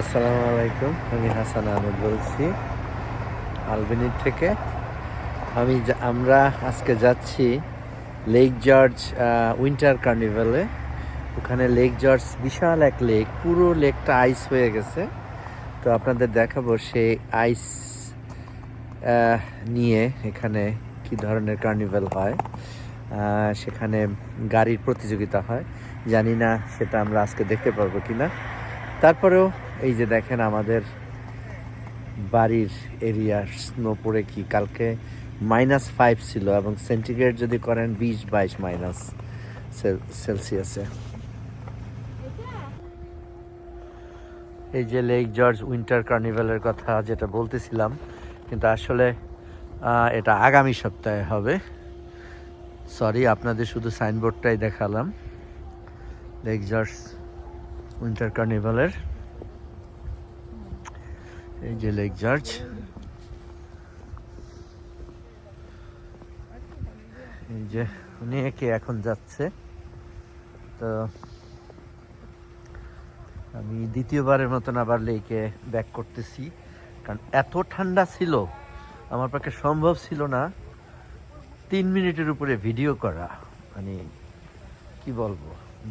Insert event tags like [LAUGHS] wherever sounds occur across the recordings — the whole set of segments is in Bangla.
আসসালামু আলাইকুম, আমি হাসান আহমেদ বলছি, আলবেনির থেকে। আমি আমরা আজকে যাচ্ছি লেক জর্জ উইন্টার কার্নিভালে ওখানে লেক জর্জ বিশাল এক লেক পুরো লেকটা আইস হয়ে গেছে। তো আপনাদের দেখাবো সেই আইস নিয়ে এখানে কি ধরনের কার্নিভাল হয়। সেখানে গাড়ির প্রতিযোগিতা হয়। জানি না সেটা আমরা আজকে দেখতে পারব কি না তারপরেও এই যে দেখেন আমাদের বাড়ির এরিয়ার স্নো পড়ে কি? কালকে মাইনাস ফাইভ ছিল এবং সেন্টিগ্রেড যদি করেন বিশ, বাইশ মাইনাস সেলসিয়াসে এই যে লেক জর্জ উইন্টার কার্নিভালের কথা যেটা বলতেছিলাম, কিন্তু আসলে এটা আগামী সপ্তাহে হবে। সরি আপনাদের শুধু সাইনবোর্ডটাই দেখালাম। লেক জর্জ উইন্টার কার্নিভালের এই যে লেক জর্জ এই যে উনি একে এখন যাচ্ছে। তো আমি দ্বিতীয়বারের মতন আবার লেকে ব্যাক করতেছি। কারণ এত ঠান্ডা ছিল, আমার পক্ষে সম্ভব ছিল না তিন মিনিটের উপরে ভিডিও করা। মানে কি বলব,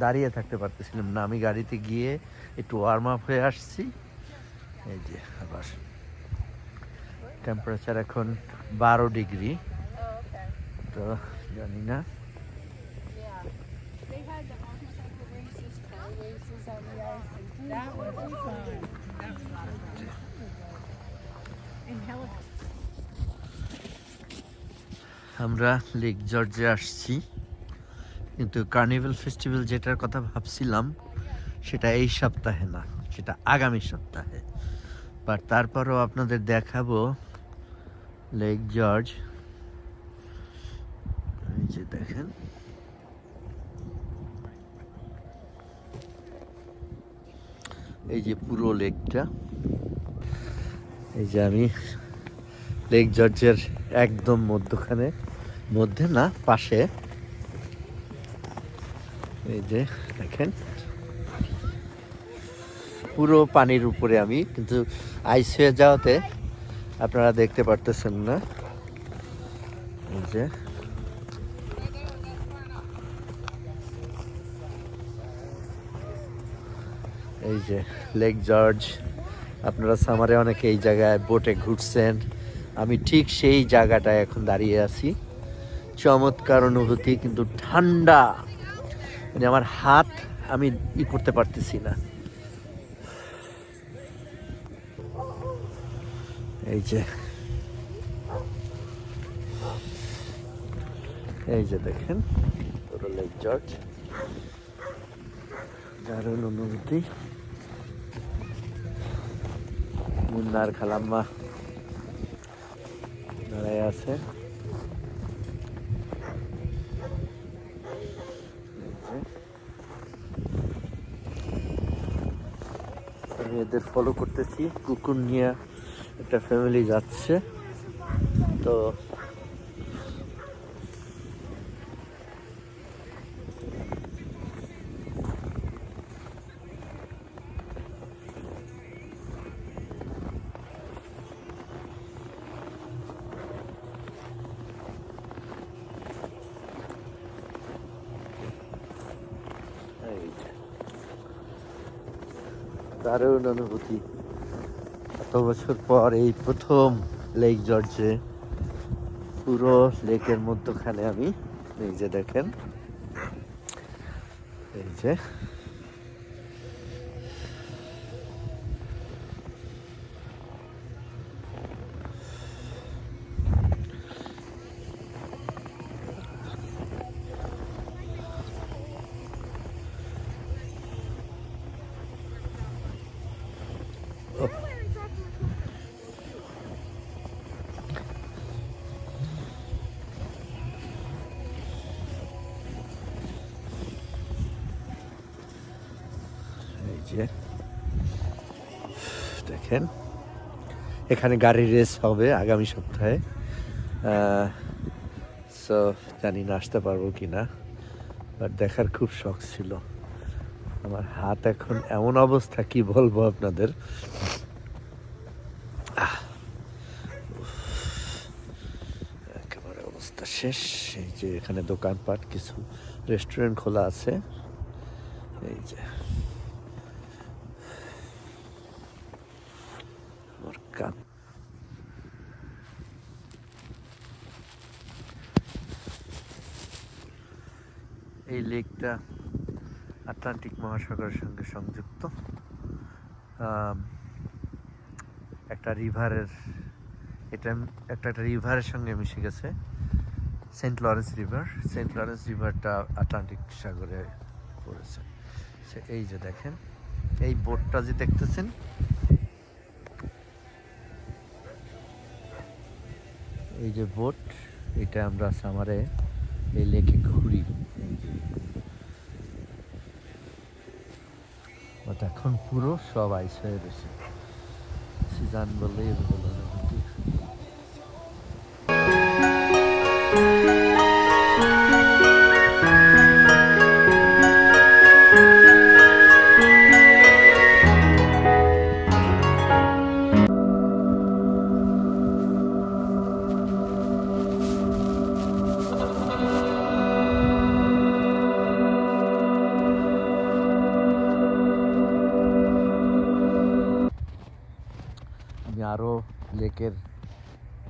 দাঁড়িয়ে থাকতে পারতেছিলাম না। আমি গাড়িতে গিয়ে একটু ওয়ার্ম আপ হয়ে আসছি। যে আবার টেম্পারেচার এখন বারো ডিগ্রি। তো জানি না। আমরা লেক জর্জে আসছি। কিন্তু কার্নিভেল ফেস্টিভ্যাল যেটার কথা ভাবছিলাম, সেটা এই সপ্তাহে না। সেটা আগামী সপ্তাহে। বাট তারপরও আপনাদের দেখাবো লেক জর্জ এই যে দেখেন। এই যে পুরো লেকটা। এই যে আমি লেক জর্জের একদম মধ্যখানে, মধ্যে না, পাশে। এই যে দেখেন। পুরো পানির উপরে আমি, কিন্তু আইস হয়ে যাওয়াতে আপনারা দেখতে পারতেছেন না। যে। এই যে লেক জর্জ আপনারা সামারে অনেকে এই জায়গায় বোটে ঘুরছেন। আমি ঠিক সেই জায়গাটায় এখন দাঁড়িয়ে আছি। চমৎকার অনুভূতি, কিন্তু ঠান্ডা। মানে আমার হাত আমি ই করতে পারতেছি না। এই যে। এই যে দেখেন পুরো জর্জ দারুণ অনুভূতি মুন্নার খালাম্মা দাঁড়ায় আছে। আমি এদের ফলো করতেছি, কুকুর নিয়ে। একটা ফ্যামিলি যাচ্ছে তো। দারুণ অনুভূতি এত বছর পর এই প্রথম লেক জর্জে? পুরো লেকের মধ্যখানে আমি, এই যে দেখেন, এই যে এই যে দেখেন, এখানে গাড়ির রেস হবে আগামী সপ্তাহে। সো জানি না আসতে পারব কি না বাট দেখার খুব শখ ছিল। আমার হাত এখন এমন অবস্থা, কি বলব আপনাদের? একেবারে অবস্থা শেষ। এই যে এখানে দোকানপাট, কিছু রেস্টুরেন্ট খোলা আছে। এই যে আমার কান এই লেকটা আটলান্টিক মহাসাগরের সঙ্গে সংযুক্ত। একটা রিভারের, এটা একটা একটা রিভারের সঙ্গে মিশে গেছে, Saint Lawrence river. Saint Lawrence রিভারটা Atlantic সাগরে পড়েছে। সে, এই যে দেখেন, এই বোটটা যে দেখতেছেন, এই যে বোট, এটা আমরা সামারে এই লেকে ঘুরি এই যে বাট এখন পুরো সব আইস হয়ে রয়েছে। সিজন বললেই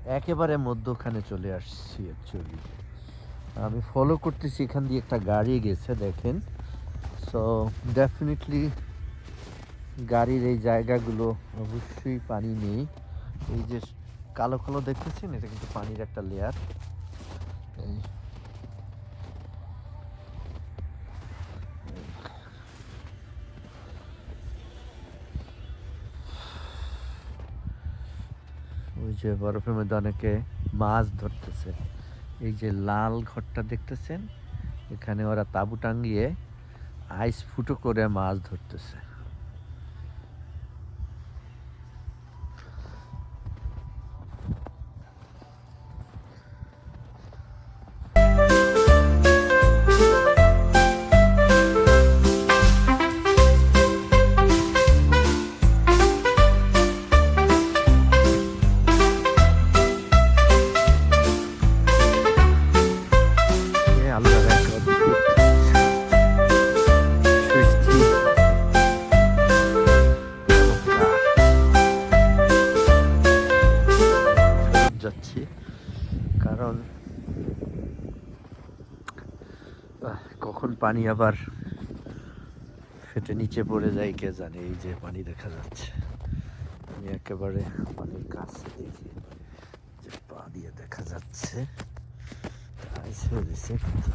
একেবারে মধ্যখানে চলে আসছি অ্যাকচুয়ালি আমি ফলো করতেছি, এখান দিয়ে একটা গাড়ি গেছে, দেখেন। সো ডেফিনেটলি গাড়ির এই জায়গাগুলো অবশ্যই পানি নেই। এই যে কালো কালো দেখতেছেন? এটা কিন্তু পানির একটা লেয়ার যে বরফের মধ্যে অনেকে মাছ ধরতেছে। এই যে লাল ঘরটা দেখতেছেন? এখানে ওরা তাবু টাঙ্গিয়ে আইস ফুটো করে মাছ ধরতেছে। পানি আবার ফেটে নিচে পড়ে যায়, কে জানে এই যে পানি দেখা যাচ্ছে। আমি একেবারে পানির কাছে দেখি যে পা দিয়ে দেখা যাচ্ছে। কিন্তু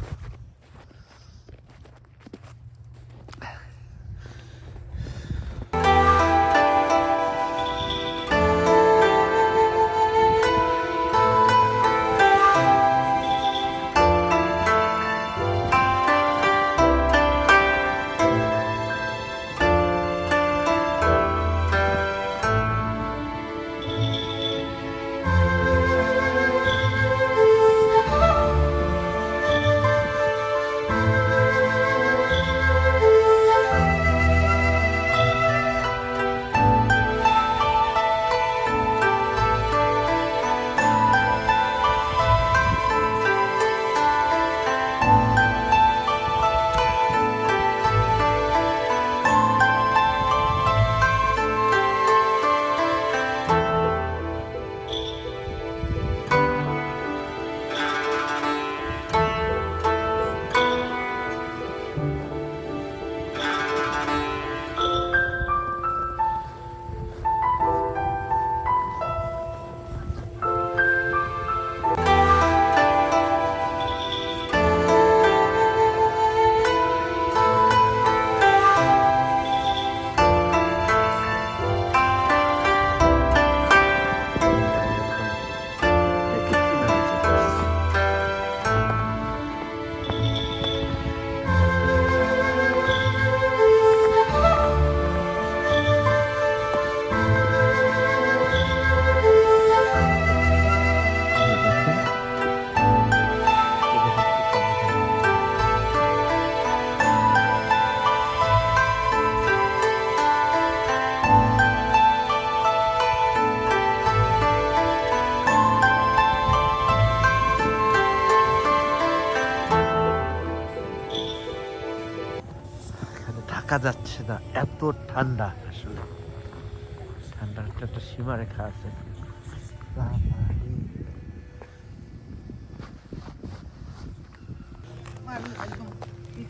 দেখা যাচ্ছে না, এত ঠান্ডা আসলে। ঠান্ডার একটা একটা সীমা রেখা আছে।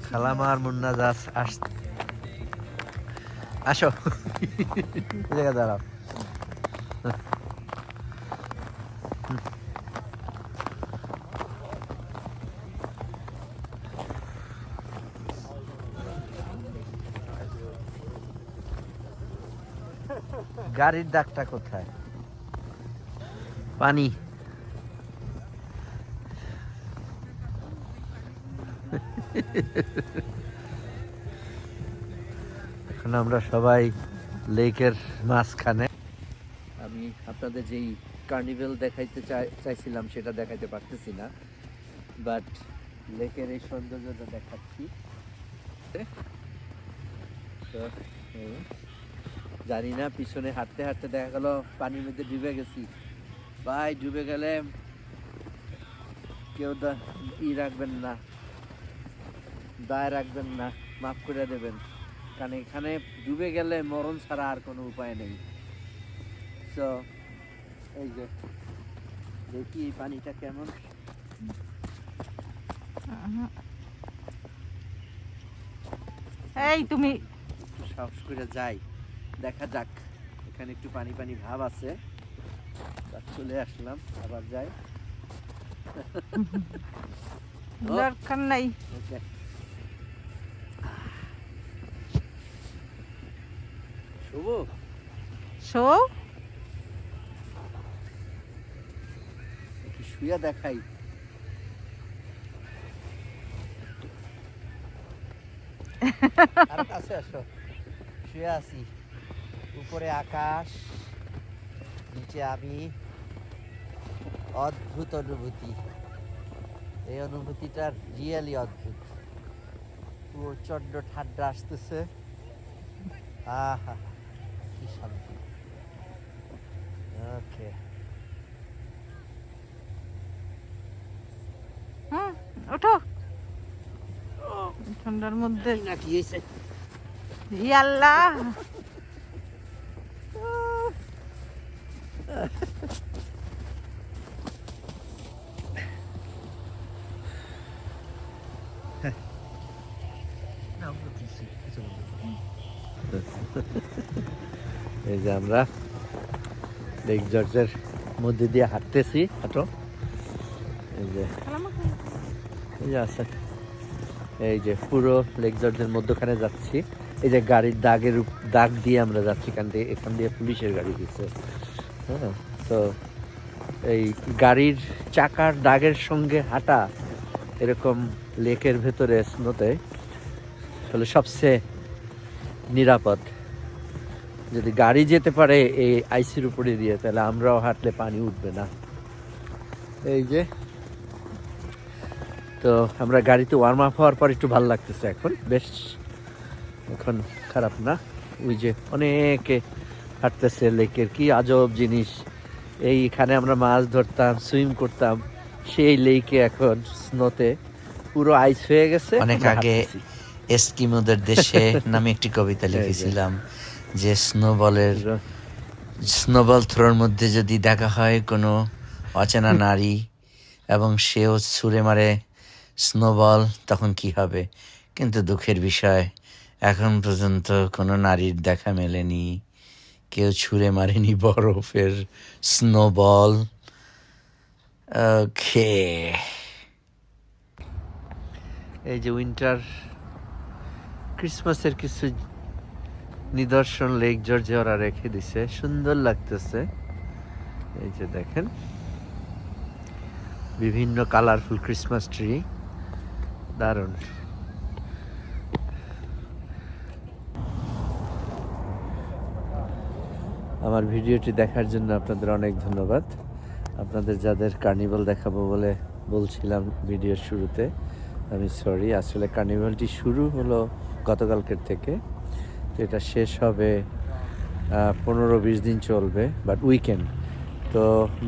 খালামার মুন্না দাস আস আসো। জায়গা দাঁড়াও। গাড়ির দাগটা কোথায়? পানি। এখন আমরা সবাই লেকের মাঝখানে। আমি আপনাদের যেই কার্নিভেল দেখাইতে চাই- চাইছিলাম সেটা দেখাইতে পারতেছি না। বাট লেকের এই সৌন্দর্যটা দেখাচ্ছি। তো, জানি না পিছনে হাঁটতে হাঁটতে দেখা গেল পানির মধ্যে ডুবে গেছি। ভাই ডুবে গেলে কেউ ই রাখবেন না দায় রাখবেন না মাফ করে দেবেন। কারণ এখানে ডুবে গেলে মরণ ছাড়া আর কোনো উপায় নেই। তো এই যে দেখি পানিটা কেমন। এই তুমি সাহস করে যাই। দেখা যাক। এখানে একটু পানি পানি ভাব আছে। চলে আসলাম আবার যাই। [LAUGHS] দরকার নাই। শুভ। শো একটু শুয়ে দেখাই। [LAUGHS] আরও কাছে আসো। শুয়ে আছি। উপরে আকাশ নিচে আমি। অদ্ভুত অনুভূতি। এই অনুভূতিটা রিয়েলি অদ্ভুত। প্রচণ্ড ঠান্ডা আসতেছে। আহা কি শান্তি। ওকে হুম ওঠো। ঠান্ডার মধ্যে। নাকি হয়েছে। ইয়াল্লা [LAUGHS] এই যে আমরা লেক জর্জের মধ্যে দিয়ে হাঁটতেছি, হাঁটো। এই যে এই যে আছে। এই যে পুরো লেক জর্জের মধ্যখানে যাচ্ছি। এই যে গাড়ির দাগের দাগ দিয়ে আমরা যাচ্ছি, এখান দিয়ে এখান দিয়ে পুলিশের গাড়ি দিচ্ছে হ্যাঁ তো এই গাড়ির চাকার দাগের সঙ্গে হাঁটা এরকম লেকের ভেতরে স্নোতে আসলে সবচেয়ে নিরাপদ। যদি গাড়ি যেতে পারে এই আইসির উপরে দিয়ে, তাহলে আমরাও হাঁটলে পানি উঠবে না। এই যে, তো আমরা গাড়িতে ওয়ার্ম আপ হওয়ার পর একটু ভালো লাগতেছে এখন। বেশ, এখন খারাপ না। ওই যে অনেকে হাঁটতেছে লেকের কি আজব জিনিস এইখানে আমরা মাছ ধরতাম সুইম করতাম সেই লেকে এখন স্নোতে পুরো আইস হয়ে গেছে অনেক আগে। এস্কিমোদের দেশে [LAUGHS] নামে একটি কবিতা। লিখেছিলাম যে স্নোবলের স্নোবল থ্রোর মধ্যে যদি দেখা হয় কোনো অচেনা নারী এবং সেও ছুঁড়ে মারে স্নোবল তখন কি হবে কিন্তু দুঃখের বিষয় এখন পর্যন্ত কোনো নারীর দেখা মেলেনি কেউ ছুঁড়ে মারেনি বরফের স্নোবল। ওকে। এই যে উইন্টার, ক্রিসমাসের কিছু নিদর্শন লেক জর্জে ওরা রেখে দিছে। সুন্দর লাগতেছে। এই যে দেখেন, বিভিন্ন কালারফুল ক্রিসমাস ট্রি দারুণ। আমার ভিডিওটি দেখার জন্য আপনাদের অনেক ধন্যবাদ। আপনাদের যাদের কার্নিভাল দেখাবো বলে বলছিলাম ভিডিওর শুরুতে, আমি সরি আসলে কার্নিভালটি শুরু হলো গতকালকের থেকে। তো এটা শেষ হবে পনেরো বিশ দিন চলবে বাট উইকেন্ড তো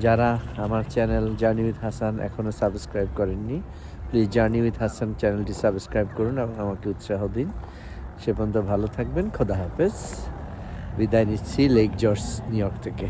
যারা আমার চ্যানেল জার্নি উইথ হাসান এখনও সাবস্ক্রাইব করেননি প্লিজ জার্নি উইথ হাসান চ্যানেলটি সাবস্ক্রাইব করুন এবং আমাকে উৎসাহ দিন। সে পর্যন্ত ভালো থাকবেন, খোদা হাফেজ। বিদায় নিচ্ছি লেক জর্জ নিউ ইয়র্ক থেকে